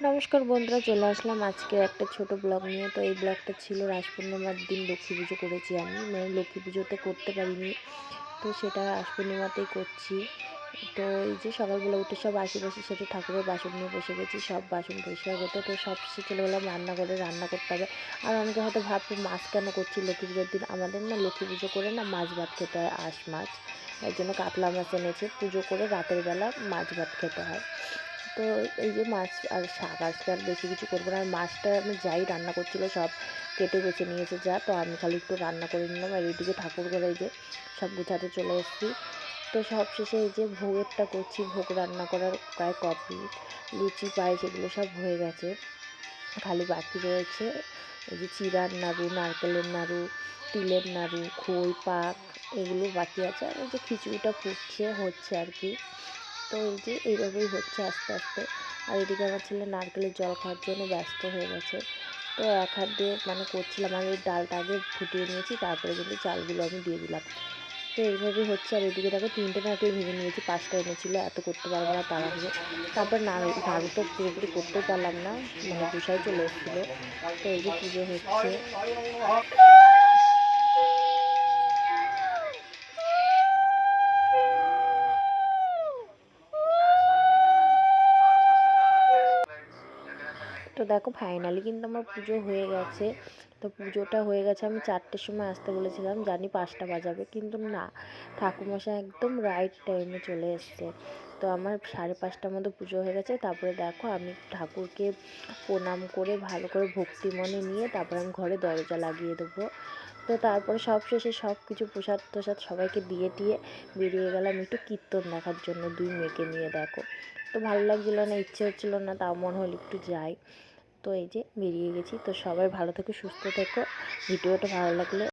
নমস্কার বন্ধুরা, চলে আসলাম আজকে একটা ছোট ব্লগ নিয়ে। তো এই ব্লগটা ছিল রাস পূর্ণিমার দিন, লক্ষ্মী পুজো করেছি আমি। মানে লক্ষ্মী পুজোতে করতে পারিনি। তো সেটা রাস পূর্ণিমাতেই করছি। তো এই যে সকালবেলা উঠে সব আশেপাশে সেটা ঠাকুরের বাসন নিয়ে বসে গেছি, সব বাসন পরিষ্কার করতে তো সব গেলাম রান্না করে রান্না করতে হবে। আর অনেকে হয়তো ভাববে মাছ কেন করছি লক্ষ্মী পুজোর দিন? আমাদের না লক্ষ্মী পুজো করে না মাছ ভাত খেতে হয়, আঁশ মাছ। এর জন্য কাতলা মাছ এনেছে। পুজো করে রাতের বেলা মাছ ভাত খেতে হয়। তো এই যে মাছ, আর শাক আজকে আর বেশি কিছু করব না। আর মাছটা আমি যাই রান্না করছিল, সব কেটে বেছে নিয়েছে যা। তো আমি খালি একটু রান্না করে নিলাম। আর এইদিকে ঠাকুর এই যে সব গুছাতে চলে এসেছি। তো সব শেষে এই যে ভোগেরটা করছি, ভোগ রান্না করার প্রায় কপি লুচি, পায়েস এগুলো সব হয়ে গেছে। খালি বাকি রয়েছে এই যে চিরার নাড়ু, নারকেলের নাড়ু, তিলের নাড়ু, খই, পাক এগুলো বাকি আছে। আর এই যে খিচুড়িটা ফুটছে, হচ্ছে আর কি। তো এই যে এইভাবেই হচ্ছে আস্তে আস্তে। আর এদিকে আমার ছেলে নারকেলের জল খাওয়ার জন্য ব্যস্ত হয়ে গেছে। তো এক হাত দিয়ে মানে করছিলাম, আমি এই ডালটা আগে ফুটিয়ে নিয়েছি, তারপরে কিন্তু চালগুলো আমি দিয়ে দিলাম। তো এইভাবেই হচ্ছে, আর এদিকে দেখো তিনটে নারকেল ভেঙে নিয়েছি, পাঁচটা এনেছিল, এত করতে পারব না তারা ভেবে তারপর নাড়ু নাড়ু তো পুরোপুরি করতেও পারলাম না মানে দুসাই চলে এসেছিল। তো এই যে পুজো হচ্ছে। তো দেখো ফাইনালি কিন্তু আমার পুজো হয়ে গেছে। তো পুজোটা হয়ে গেছে, আমি চারটের সময় আসতে বলেছিলাম, জানি পাঁচটা বাজাবে, কিন্তু না ঠাকুমশাই একদম রাইট টাইমে চলে এসছে। তো আমার সাড়ে পাঁচটার মতো পুজো হয়ে গেছে, তারপরে দেখো আমি ঠাকুরকে প্রণাম করে, ভালো করে ভক্তি মনে নিয়ে তারপরে আমি ঘরে দরজা লাগিয়ে দেবো। তো তারপরে সব শেষে সব কিছু প্রসাদ প্রসাদ সবাইকে দিয়ে টিয়ে বেরিয়ে গেলাম একটু কীর্তন দেখার জন্য দুই মেয়েকে নিয়ে, দেখো। তো ভালো লাগছিল না, ইচ্ছে হচ্ছিল না, তাও মনে হলো একটু যাই। তো এই যে বেরিয়ে গেছি। তো সবাই ভালো থেকো সুস্থ থেকো। ভিডিওটা ভালো লাগলে